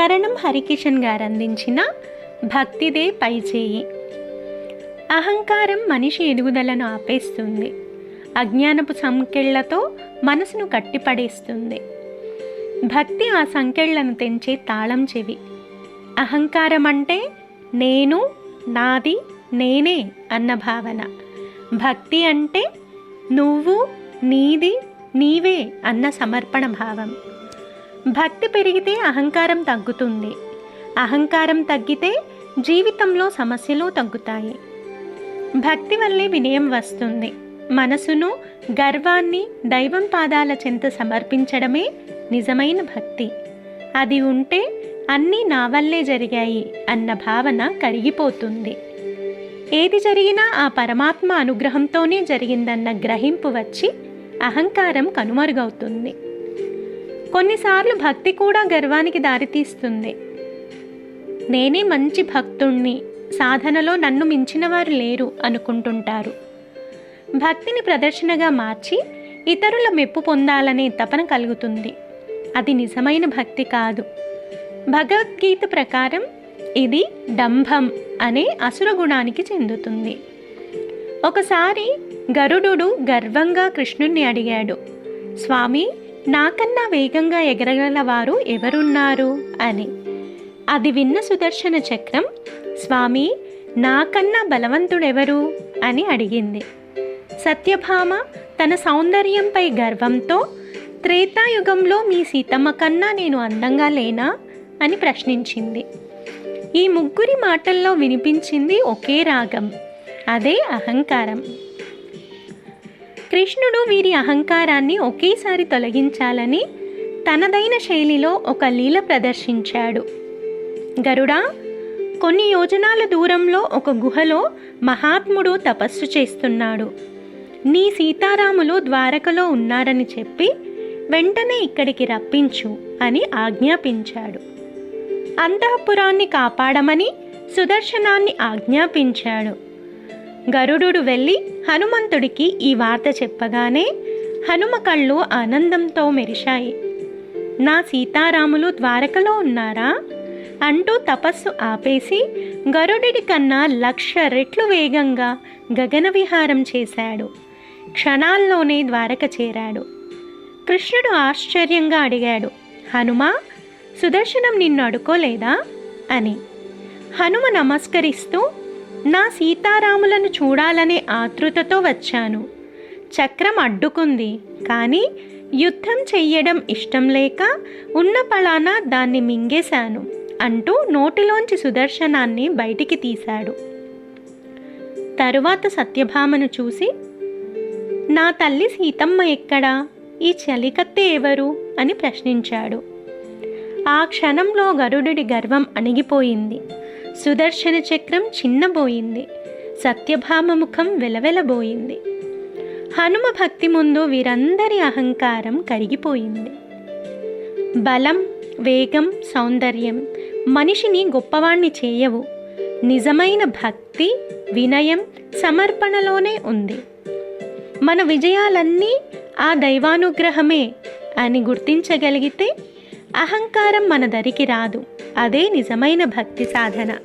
కరణం హరికిషన్ గారు అందించిన భక్తిదే పైచేయి. అహంకారం మనిషి ఎదుగుదలను ఆపేస్తుంది. అజ్ఞానపు సంకెళ్ళతో మనసును కట్టిపడేస్తుంది. భక్తి ఆ సంకెళ్ళను తెంచే తాళం చెవి. అహంకారం అంటే నేను నాది నేనే అన్న భావన. భక్తి అంటే నువ్వు నీది నీవే అన్న సమర్పణ భావం. భక్తి పెరిగితే అహంకారం తగ్గుతుంది. అహంకారం తగ్గితే జీవితంలో సమస్యలు తగ్గుతాయి. భక్తి వల్లే వినయం వస్తుంది. మనసును గర్వాన్ని దైవం పాదాల చెంత సమర్పించడమే నిజమైన భక్తి. అది ఉంటే అన్నీ నా వల్లే జరిగాయి అన్న భావన కరిగిపోతుంది. ఏది జరిగినా ఆ పరమాత్మ అనుగ్రహంతోనే జరిగిందన్న గ్రహింపు వచ్చి అహంకారం కనుమరుగవుతుంది. కొన్నిసార్లు భక్తి కూడా గర్వానికి దారితీస్తుంది. నేనే మంచి భక్తుణ్ణి సాధనలో నన్ను మించిన వారు లేరు అనుకుంటుంటారు. భక్తిని ప్రదర్శనగా మార్చి ఇతరుల మెప్పు పొందాలనే తపన కలుగుతుంది. అది నిజమైన భక్తి కాదు. భగవద్గీత ప్రకారం ఇది డంభం అనే అసుర గుణానికి చెందుతుంది. ఒకసారి గరుడు గర్వంగా కృష్ణుణ్ణి అడిగాడు స్వామి నాకన్నా వేగంగా ఎగరగల వారు ఎవరున్నారు అని. అది విన్న సుదర్శన చక్రం స్వామి నాకన్నా బలవంతుడెవరు? అని అడిగింది. సత్యభామ తన సౌందర్యంపై గర్వంతో త్రేతాయుగంలో మీ సీతమ్మ కన్నా నేను అందంగా లేనా? అని ప్రశ్నించింది. ఈ ముగ్గురి మాటల్లో వినిపించింది ఒకే రాగం అదే అహంకారం. కృష్ణుడు వీరి అహంకారాన్ని ఒకేసారి తొలగించాలని తనదైన శైలిలో ఒక లీల ప్రదర్శించాడు. గరుడా కొన్ని యోజనాల దూరంలో ఒక గుహలో మహాత్ముడు తపస్సు చేస్తున్నాడు. నీ సీతారాములు ద్వారకలో ఉన్నారని చెప్పి వెంటనే ఇక్కడికి రప్పించు అని ఆజ్ఞాపించాడు. అంతఃపురాన్ని కాపాడమని సుదర్శనాన్ని ఆజ్ఞాపించాడు. గరుడు వెళ్ళి హనుమంతుడికి ఈ వార్త చెప్పగానే హనుమ కళ్ళు ఆనందంతో మెరిశాయి. నా సీతారాములు ద్వారకలో ఉన్నారా? అంటూ తపస్సు ఆపేసి గరుడి కన్నా లక్ష రెట్లు వేగంగా గగన విహారం చేశాడు. క్షణాల్లోనే ద్వారక చేరాడు. కృష్ణుడు ఆశ్చర్యంగా అడిగాడు హనుమా సుదర్శనం నిన్ను అడుకోలేదా? అని. హనుమ నమస్కరిస్తూ నా సీతారాములను చూడాలనే ఆతృతతో వచ్చాను. చక్రం అడ్డుకుంది కానీ యుద్ధం చెయ్యడం ఇష్టం లేక ఉన్న పళాన దాన్ని మింగేశాను అంటూ నోటిలోంచి సుదర్శనాన్ని బయటికి తీశాడు. తరువాత సత్యభామను చూసి నా తల్లి సీతమ్మ ఎక్కడా? ఈ చలికత్తె ఎవరు? అని ప్రశ్నించాడు. ఆ క్షణంలో గరుడి గర్వం అణిగిపోయింది. సుదర్శన చక్రం చిన్నబోయింది. సత్యభామ ముఖం వెలవెలబోయింది. హనుమ భక్తి ముందు వీరందరి అహంకారం కరిగిపోయింది. బలం వేగం సౌందర్యం మనిషిని గొప్పవాణ్ణి చేయవు. నిజమైన భక్తి వినయం సమర్పణలోనే ఉంది. మన విజయాలన్నీ ఆ దైవానుగ్రహమే అని గుర్తించగలిగితే అహంకారం మన దరికి రాదు. అదే నిజమైన భక్తి సాధన.